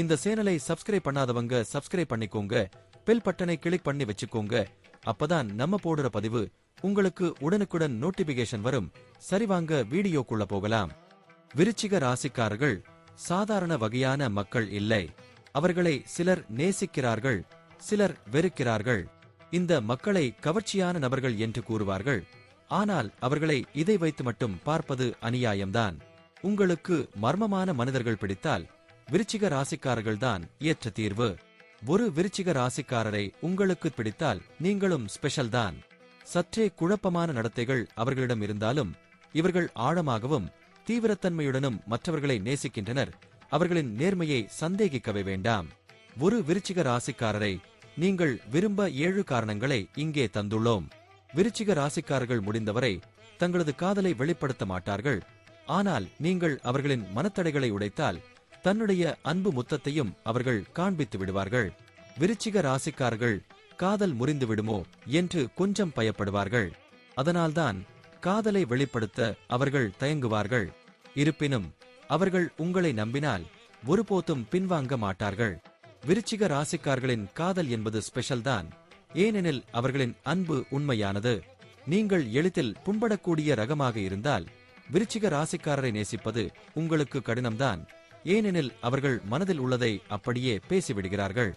இந்த சேனலை சப்ஸ்கிரைப் பண்ணாதவங்க சப்ஸ்கிரைப் பண்ணிக்கோங்க. பெல் பட்டனை கிளிக் பண்ணி வச்சுக்கோங்க. அப்பதான் நம்ம போடுற பதிவு உங்களுக்கு உடனுக்குடன் நோட்டிபிகேஷன் வரும். சரிவாங்க வீடியோக்குள்ள போகலாம். விருச்சிக ராசிக்காரர்கள் சாதாரண வகையான மக்கள் இல்லை. அவர்களை சிலர் நேசிக்கிறார்கள் சிலர் வெறுக்கிறார்கள். இந்த மக்களை கவர்ச்சியான நபர்கள் என்று கூறுவார்கள். ஆனால் அவர்களை இதை வைத்து மட்டும் பார்ப்பது அநியாயம்தான். உங்களுக்கு மர்மமான மனிதர்கள் பிடித்தால் விருச்சிக ராசிக்காரர்கள்தான் ஏற்ற தீர்வு. ஒரு விருச்சிக ராசிக்காரரை உங்களுக்கு பிடித்தால் நீங்களும் ஸ்பெஷல் தான். சற்றே குழப்பமான நடத்தைகள் அவர்களிடம் இருந்தாலும் இவர்கள் ஆழமாகவும் தீவிரத்தன்மையுடனும் மற்றவர்களை நேசிக்கின்றனர். அவர்களின் நேர்மையை சந்தேகிக்கவே வேண்டாம். ஒரு விருச்சிக ராசிக்காரரை நீங்கள் விரும்ப ஏழு காரணங்களை இங்கே தந்துள்ளோம். விருச்சிக ராசிக்காரர்கள் முடிந்தவரை தங்களது காதலை வெளிப்படுத்த மாட்டார்கள். ஆனால் நீங்கள் அவர்களின் மனத்தடைகளை உடைத்தால் தன்னுடைய அன்பு முத்தத்தையும் அவர்கள் காண்பித்து விடுவார்கள். விருச்சிக ராசிக்காரர்கள் காதல் முறிந்து விடுமோ என்று கொஞ்சம் பயப்படுவார்கள். அதனால்தான் காதலை வெளிப்படுத்த அவர்கள் தயங்குவார்கள். இருப்பினும் அவர்கள் உங்களை நம்பினால் ஒருபோதும் பின்வாங்க மாட்டார்கள். விருச்சிக ராசிக்காரர்களின் காதல் என்பது ஸ்பெஷல் தான். ஏனெனில் அவர்களின் அன்பு உண்மையானது. நீங்கள் எளிதில் புண்படக்கூடிய ரகமாக இருந்தால் விருச்சிக ராசிக்காரரை நேசிப்பது உங்களுக்கு கடினம்தான். ஏனெனில் அவர்கள் மனதில் உள்ளதை அப்படியே பேசிவிடுகிறார்கள்.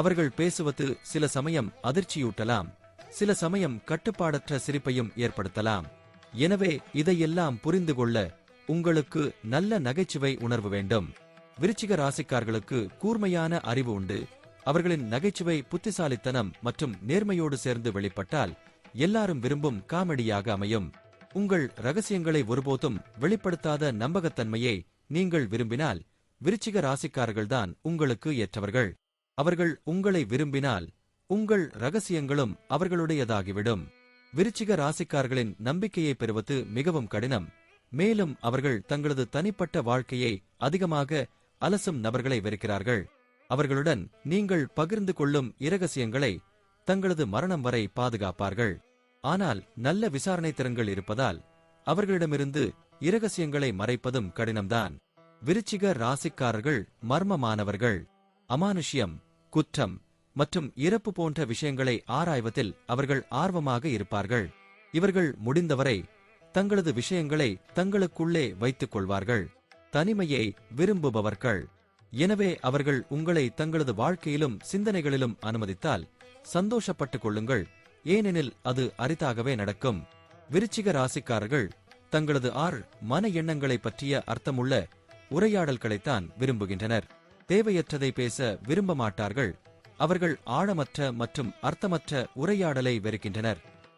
அவர்கள் பேசுவது சில சமயம் அதிர்ச்சியூட்டலாம் சில சமயம் கட்டுப்பாடற்ற சிரிப்பையும் ஏற்படுத்தலாம். எனவே இதையெல்லாம் புரிந்து கொள்ள உங்களுக்கு நல்ல நகைச்சுவை உணர்வு வேண்டும். விருச்சிக ராசிக்கார்களுக்கு கூர்மையான அறிவு உண்டு. அவர்களின் நகைச்சுவை புத்திசாலித்தனம் மற்றும் நேர்மையோடு சேர்ந்து வெளிப்பட்டால் எல்லாரும் விரும்பும் காமெடியாக அமையும். உங்கள் ரகசியங்களை ஒருபோதும் வெளிப்படுத்தாத நம்பகத்தன்மையை நீங்கள் விரும்பினால் விருச்சிக ராசிக்காரர்கள்தான் உங்களுக்கு ஏற்றவர்கள். அவர்கள் உங்களை விரும்பினால் உங்கள் ரகசியங்களும் அவர்களுடையதாகிவிடும். விருச்சிக ராசிக்காரர்களின் நம்பிக்கையை பெறுவது மிகவும் கடினம். மேலும் அவர்கள் தங்களது தனிப்பட்ட வாழ்க்கையை அதிகமாக அலசும் நபர்களை வெறுக்கிறார்கள். அவர்களுடன் நீங்கள் பகிர்ந்து கொள்ளும் இரகசியங்களை தங்களது மரணம் வரை பாதுகாப்பார்கள். ஆனால் நல்ல விசாரணை திறன்கள் இருப்பதால் அவர்களிடமிருந்து இரகசியங்களை மறைப்பதும் கடினம்தான். விருச்சிக ராசிக்காரர்கள் மர்மமானவர்கள். அமானுஷ்யம் குற்றம் மற்றும் இறப்பு போன்ற விஷயங்களை ஆராய்வதில் அவர்கள் ஆர்வமாக இருப்பார்கள். இவர்கள் முடிந்தவரை தங்களது விஷயங்களை தங்களுக்குள்ளே வைத்துக் கொள்வார்கள். தனிமையை விரும்புபவர்கள். எனவே அவர்கள் உங்களை தங்களது வாழ்க்கையிலும் சிந்தனைகளிலும் அனுமதித்தால் சந்தோஷப்பட்டுக் கொள்ளுங்கள். ஏனெனில் அது அரிதாகவே நடக்கும். விருச்சிக ராசிக்காரர்கள் தங்களது ஆறு மன எண்ணங்களை பற்றிய அர்த்தமுள்ள உரையாடல்களைத்தான் விரும்புகின்றனர். தேவையற்றதை பேச விரும்ப மாட்டார்கள் அவர்கள் ஆழமற்ற மற்றும் அர்த்தமற்ற உரையாடலை வெறுக்கின்றனர்.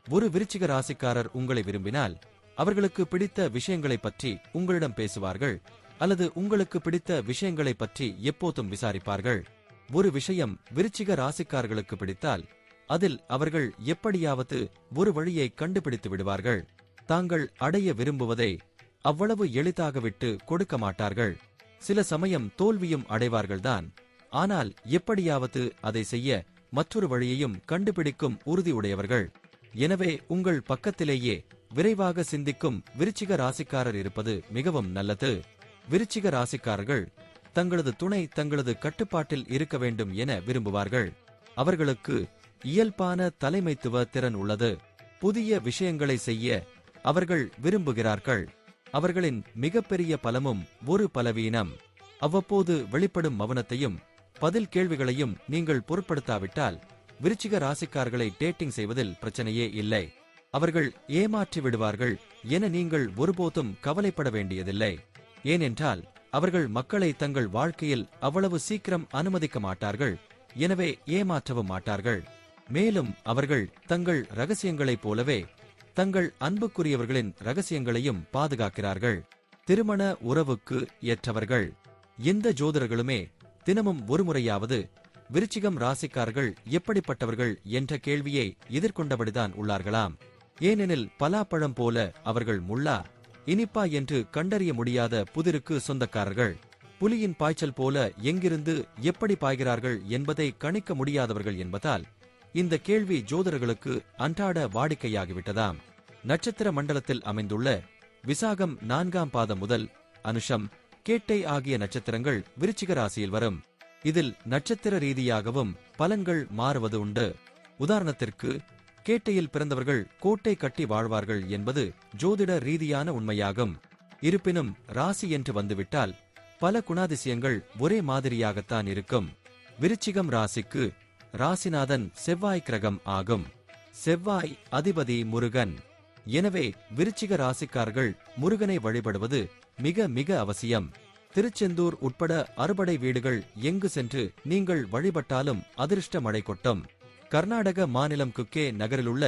ஒரு விருச்சிக ராசிக்காரர் உங்களை விரும்பினால் அவர்களுக்கு பிடித்த விஷயங்களை பற்றி உங்களிடம் பேசுவார்கள் அல்லது உங்களுக்கு பிடித்த விஷயங்களைப் பற்றி எப்போதும் விசாரிப்பார்கள். ஒரு விஷயம் விருச்சிக ராசிக்காரர்களுக்கு பிடித்தால் அதில் அவர்கள் எப்படியாவது ஒரு வழியை கண்டுபிடித்து விடுவார்கள். தாங்கள் அடைய விரும்புவதை அவ்வளவு எளிதாக விட்டு கொடுக்க மாட்டார்கள் சில சமயம் தோல்வியும் அடைவார்கள்தான். ஆனால் எப்படியாவது அதை செய்ய மற்றொரு வழியையும் கண்டுபிடிக்கும் உறுதியுடையவர்கள் எனவே உங்கள் பக்கத்திலேயே விரைவாக சிந்திக்கும் விருச்சிக ராசிக்காரர் இருப்பது மிகவும் நல்லது. விருச்சிக ராசிக்காரர்கள் தங்களது துணை தங்களது கட்டுப்பாட்டில் இருக்க வேண்டும் என விரும்புவார்கள். அவர்களுக்கு இயல்பான தலைமைத்துவ திறன் உள்ளது. புதிய விஷயங்களை செய்ய அவர்கள் விரும்புகிறார்கள். அவர்களின் மிகப்பெரிய பலமும் ஒரு பலவீனம். அவ்வப்போது வெளிப்படும் மௌனத்தையும் பதில் கேள்விகளையும் நீங்கள் பொருட்படுத்தாவிட்டால் விருச்சிக ராசிக்கார்களை டேட்டிங் செய்வதில் பிரச்சனையே இல்லை. அவர்கள் ஏமாற்றி விடுவார்கள் என நீங்கள் ஒருபோதும் கவலைப்பட வேண்டியதில்லை. ஏனென்றால் அவர்கள் மக்களை தங்கள் வாழ்க்கையில் அவ்வளவு சீக்கிரம் அனுமதிக்க மாட்டார்கள் எனவே ஏமாற்றவும் மாட்டார்கள். மேலும் அவர்கள் தங்கள் ரகசியங்களைப் போலவே தங்கள் அன்புக்குரியவர்களின் ரகசியங்களையும் பாதுகாக்கிறார்கள். திருமண உறவுக்கு ஏற்றவர்கள். எந்த ஜோதிடர்களுமே தினமும் ஒருமுறையாவது விருச்சிகம் ராசிக்காரர்கள் எப்படிப்பட்டவர்கள் என்ற கேள்வியை எதிர்கொண்டபடிதான் உள்ளார்களாம். ஏனெனில் பலாப்பழம் போல அவர்கள் முள்ளா இனிப்பா என்று கண்டறிய முடியாத புதிருக்கு சொந்தக்காரர்கள். புலியின் பாய்ச்சல் போல எங்கிருந்து எப்படி பாய்கிறார்கள் என்பதை கணிக்க முடியாதவர்கள் என்பதால் இந்த கேள்வி ஜோதிடர்களுக்கு அன்றாட வாடிக்கையாகிவிட்டதாம். நட்சத்திர மண்டலத்தில் அமைந்துள்ள விசாகம் நான்காம் பாதம் முதல் அனுஷம் கேட்டை ஆகிய நட்சத்திரங்கள் விருச்சிக ராசியில் வரும். இதில் நட்சத்திர ரீதியாகவும் பலன்கள் மாறுவது உண்டு. உதாரணத்திற்கு கேட்டையில் பிறந்தவர்கள் கோட்டை கட்டி வாழ்வார்கள் என்பது ஜோதிட ரீதியான உண்மையாகும். இருப்பினும் ராசி என்று வந்துவிட்டால் பல குணாதிசயங்கள் ஒரே மாதிரியாகத்தான் இருக்கும். விருச்சிகம் ராசிக்கு ராசிநாதன் செவ்வாய் கிரகம் ஆகும். செவ்வாய் அதிபதி முருகன். எனவே விருச்சிக ராசிக்கார்கள் முருகனை வழிபடுவது மிக மிக அவசியம். திருச்செந்தூர் உட்பட அறுபடை வீடுகள் எங்கு சென்று நீங்கள் வழிபட்டாலும் அதிர்ஷ்ட மழை கொட்டும் கர்நாடக மாநிலம் குக்கே நகரிலுள்ள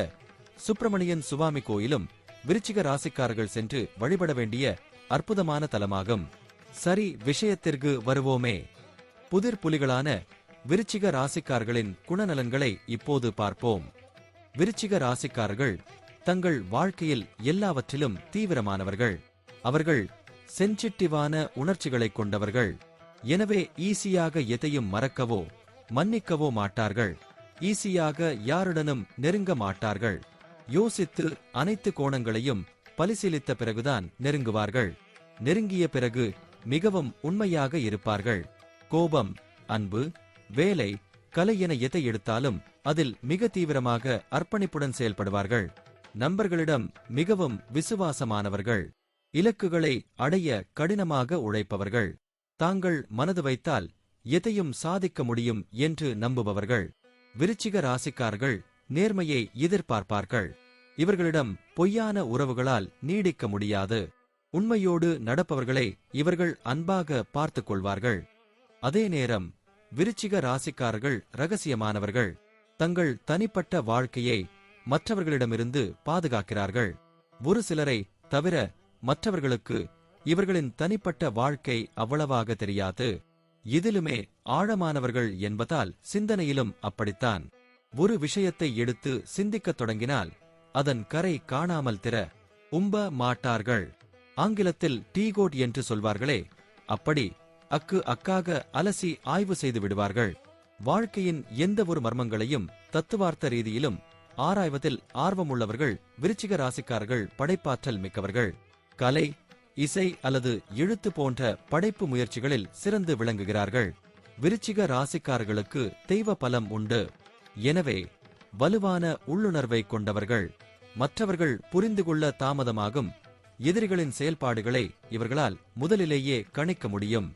சுப்பிரமணியன் சுவாமி கோயிலும் விருச்சிக ராசிக்காரர்கள் சென்று வழிபட வேண்டிய அற்புதமான தலமாகும். சரி விஷயத்திற்கு வருவோமே. புதிர் புலிகளான விருச்சிக ராசிக்காரர்களின் குணநலன்களை இப்போது பார்ப்போம். விருச்சிக ராசிக்காரர்கள் தங்கள் வாழ்க்கையில் எல்லாவற்றிலும் தீவிரமானவர்கள். அவர்கள் சென்சிட்டிவான உணர்ச்சிகளைக் கொண்டவர்கள். எனவே ஈஸியாக எதையும் மறக்கவோ மன்னிக்கவோ மாட்டார்கள். ஈஸியாக யாருடனும் நெருங்க மாட்டார்கள். யோசித்து அனைத்து கோணங்களையும் பரிசீலித்த பிறகுதான் நெருங்குவார்கள். நெருங்கிய பிறகு மிகவும் உண்மையாக இருப்பார்கள். கோபம் அன்பு வேலை கலை என எதை எடுத்தாலும் அதில் மிக தீவிரமாக அர்ப்பணிப்புடன் செயல்படுவார்கள். நண்பர்களிடம் மிகவும் விசுவாசமானவர்கள். இலக்குகளை அடைய கடினமாக உழைப்பவர்கள். தாங்கள் மனது வைத்தால் எதையும் சாதிக்க முடியும் என்று நம்புபவர்கள். விருச்சிக ராசிக்காரர்கள் நேர்மையை எதிர்பார்ப்பார்கள். இவர்களிடம் பொய்யான உறவுகளால் நீடிக்க முடியாது. உண்மையோடு நடப்பவர்களை இவர்கள் அன்பாக பார்த்துக் கொள்வார்கள். அதே நேரம் விருச்சிக ராசிக்காரர்கள் ரகசியமானவர்கள். தங்கள் தனிப்பட்ட வாழ்க்கையை மற்றவர்களிடமிருந்து பாதுகாக்கிறார்கள். ஒரு சிலரை தவிர மற்றவர்களுக்கு இவர்களின் தனிப்பட்ட வாழ்க்கை அவ்வளவாக தெரியாது. இதிலுமே ஆழமானவர்கள் என்பதால் சிந்தனையிலும் அப்படித்தான். ஒரு விஷயத்தை எடுத்து சிந்திக்கத் தொடங்கினால் அதன் கரை காணாமல் திற உம்ப மாட்டார்கள். ஆங்கிலத்தில் டீகோட் என்று சொல்வார்களே அப்படி அக்கு அக்காக அலசி ஆய்வு செய்து விடுவார்கள். வாழ்க்கையின் எந்த ஒரு மர்மங்களையும் தத்துவார்த்த ரீதியிலும் ஆராய்வதில் ஆர்வமுள்ளவர்கள் விருச்சிக ராசிக்காரர்கள் படைப்பாற்றல் மிக்கவர்கள். கலை இசை அல்லது எழுத்து போன்ற படைப்பு முயற்சிகளில் சிறந்து விளங்குகிறார்கள். விருச்சிக ராசிக்காரர்களுக்கு தெய்வ பலம் உண்டு. எனவே வலுவான உள்ளுணர்வை கொண்டவர்கள் மற்றவர்கள் புரிந்து கொள்ள தாமதமாகும் எதிரிகளின் செயல்பாடுகளை இவர்களால் முதலிலேயே கணிக்க முடியும்.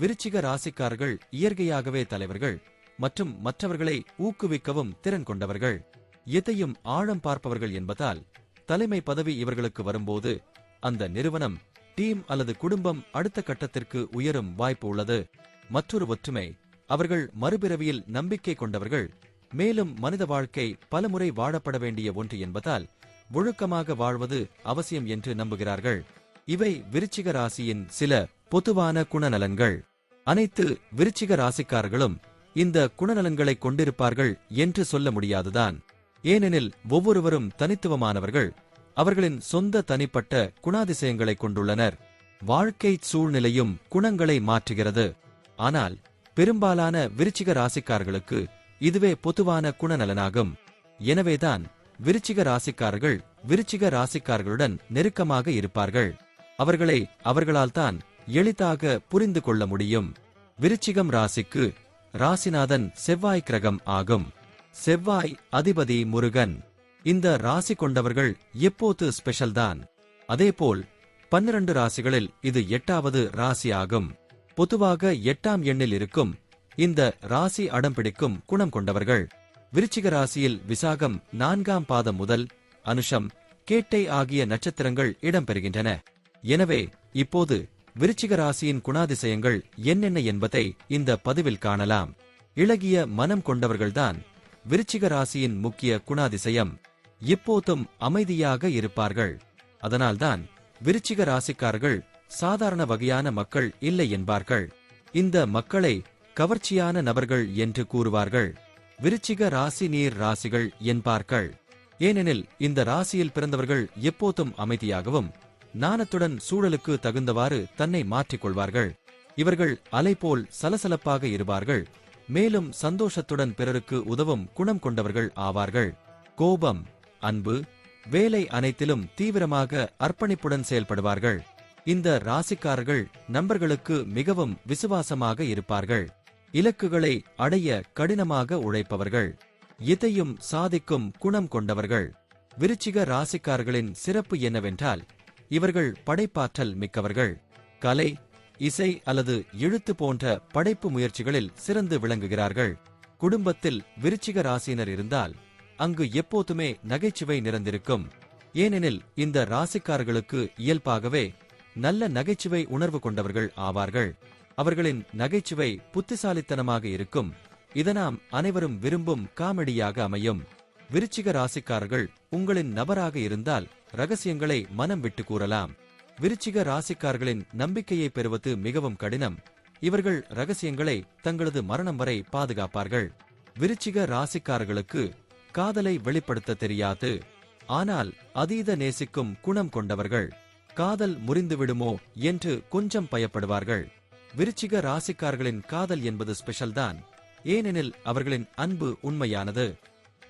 விருச்சிக ராசிக்காரர்கள் இயற்கையாகவே தலைவர்கள் மற்றும் மற்றவர்களை ஊக்குவிக்கவும் திறன் கொண்டவர்கள். எதையும் ஆழம் பார்ப்பவர்கள் என்பதால் தலைமை பதவி இவர்களுக்கு வரும்போது அந்த நிறுவனம் டீம் அல்லது குடும்பம் அடுத்த கட்டத்திற்கு உயரும் வாய்ப்பு உள்ளது. மற்றொரு ஒற்றுமை அவர்கள் மறுபிறவியில் நம்பிக்கை கொண்டவர்கள் மேலும் மனித வாழ்க்கை பலமுறை வாழப்பட வேண்டிய ஒன்று என்பதால் ஒழுக்கமாக வாழ்வது அவசியம் என்று நம்புகிறார்கள். இவை விருச்சிக ராசியின் சில பொதுவான குணநலன்கள். அனைத்து விருச்சிக ராசிக்காரர்களும் இந்த குணநலன்களை கொண்டிருப்பார்கள் என்று சொல்ல முடியாதுதான். ஏனெனில் ஒவ்வொருவரும் தனித்துவமானவர்கள். அவர்களின் சொந்த தனிப்பட்ட குணாதிசயங்களை கொண்டுள்ளனர். வாழ்க்கை சூழ்நிலையும் குணங்களை மாற்றுகிறது. ஆனால் பெரும்பாலான விருச்சிக ராசிக்காரர்களுக்கு இதுவே பொதுவான குணநலனாகும். எனவேதான் விருச்சிக ராசிக்காரர்கள் விருச்சிக ராசிக்காரர்களுடன் நெருக்கமாக இருப்பார்கள். அவர்களை அவர்களால் தான் எளிதாக புரிந்து கொள்ள முடியும். விருச்சிகம் ராசிக்கு ராசிநாதன் செவ்வாய் கிரகம் ஆகும். செவ்வாய் அதிபதி முருகன். இந்த ராசி கொண்டவர்கள் எப்போது ஸ்பெஷல் தான்? அதேபோல் பன்னிரண்டு ராசிகளில் இது எட்டாவது ராசி ஆகும். பொதுவாக எட்டாம் எண்ணில் இருக்கும் இந்த ராசி அடம்பிடிக்கும் குணம் கொண்டவர்கள். விருச்சிக ராசியில் விசாகம் நான்காம் பாதம் முதல் அனுஷம் கேட்டை ஆகிய நட்சத்திரங்கள் இடம்பெறுகின்றன எனவே இப்போது விருச்சிக ராசியின் குணாதிசயங்கள் என்னென்ன என்பதை இந்த பதிவில் காணலாம். இளகிய மனம் கொண்டவர்கள்தான் விருச்சிக ராசியின் முக்கிய குணாதிசயம். இப்போதும் அமைதியாக இருப்பார்கள். அதனால்தான் விருச்சிக ராசிக்காரர்கள் சாதாரண வகையான மக்கள் இல்லை என்பார்கள். இந்த மக்களை கவர்ச்சியான நபர்கள் என்று கூறுவார்கள். விருச்சிக ராசி நீர் ராசிகள் என்பார்கள். ஏனெனில் இந்த ராசியில் பிறந்தவர்கள் எப்போதும் அமைதியாகவும் நாணத்துடன் சூழலுக்கு தகுந்தவாறு தன்னை மாற்றிக் கொள்வார்கள் இவர்கள் அலைபோல் சலசலப்பாக இருப்பார்கள். மேலும் சந்தோஷத்துடன் பிறருக்கு உதவும் குணம் கொண்டவர்கள் ஆவார்கள். கோபம் அன்பு வேலை அனைத்திலும் தீவிரமாக அர்ப்பணிப்புடன் செயல்படுவார்கள். இந்த ராசிக்காரர்கள் நண்பர்களுக்கு மிகவும் விசுவாசமாக இருப்பார்கள். இலக்குகளை அடைய கடினமாக உழைப்பவர்கள். இதையும் சாதிக்கும் குணம் கொண்டவர்கள். விருச்சிக ராசிக்காரர்களின் சிறப்பு என்னவென்றால் இவர்கள் படைப்பாற்றல் மிக்கவர்கள். கலை இசை அல்லது எழுத்து போன்ற படைப்பு முயற்சிகளில் சிறந்து விளங்குகிறார்கள். குடும்பத்தில் விருச்சிக ராசியினர் இருந்தால் அங்கு எப்போதுமே நகைச்சுவை நிறைந்திருக்கும். ஏனெனில் இந்த ராசிக்காரர்களுக்கு இயல்பாகவே நல்ல நகைச்சுவை உணர்வு கொண்டவர்கள் ஆவார்கள். அவர்களின் நகைச்சுவை புத்திசாலித்தனமாக இருக்கும். இதனாம் அனைவரும் விரும்பும் காமெடியாக அமையும். விருச்சிக ராசிக்காரர்கள் உங்களின் நபராக இருந்தால் ரகசியங்களை மனம் விட்டு கூறலாம். விருச்சிக ராசிக்காரர்களின் நம்பிக்கையை பெறுவது மிகவும் கடினம். இவர்கள் ரகசியங்களை தங்களது மரணம் வரை பாதுகாப்பார்கள். விருச்சிக ராசிக்காரர்களுக்கு காதலை வெளிப்படுத்த தெரியாது. ஆனால் அதீத நேசிக்கும் குணம் கொண்டவர்கள். காதல் முறிந்துவிடுமோ என்று கொஞ்சம் பயப்படுவார்கள். விருச்சிக ராசிக்காரர்களின் காதல் என்பது ஸ்பெஷல்தான். ஏனெனில் அவர்களின் அன்பு உண்மையானது.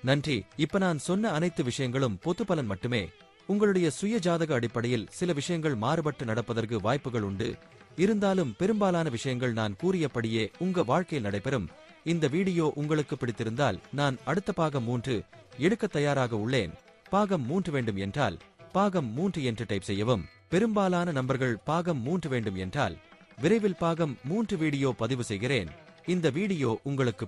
நன்றி. இப்ப நான் சொன்ன அனைத்து விஷயங்களும் பொது பலன் மட்டுமே. உங்களுடைய சுய ஜாதக அடிப்படையில் சில விஷயங்கள் மாறுபட்டு நடப்பதற்கு வாய்ப்புகள் உண்டு. இருந்தாலும் பெரும்பாலான விஷயங்கள் நான் கூறியபடியே உங்க வாழ்க்கையில் நடைபெறும். இந்த வீடியோ உங்களுக்கு பிடித்திருந்தால் நான் அடுத்த பாகம் மூன்று எடுக்க தயாராக உள்ளேன். பாகம் மூன்று வேண்டும் என்றால் பாகம் மூன்று என்று டைப் செய்யவும். பெரும்பாலான நம்பர்கள் பாகம் மூன்று வேண்டும் என்றால் விரைவில் பாகம் மூன்று வீடியோ பதிவு செய்கிறேன். இந்த வீடியோ உங்களுக்கு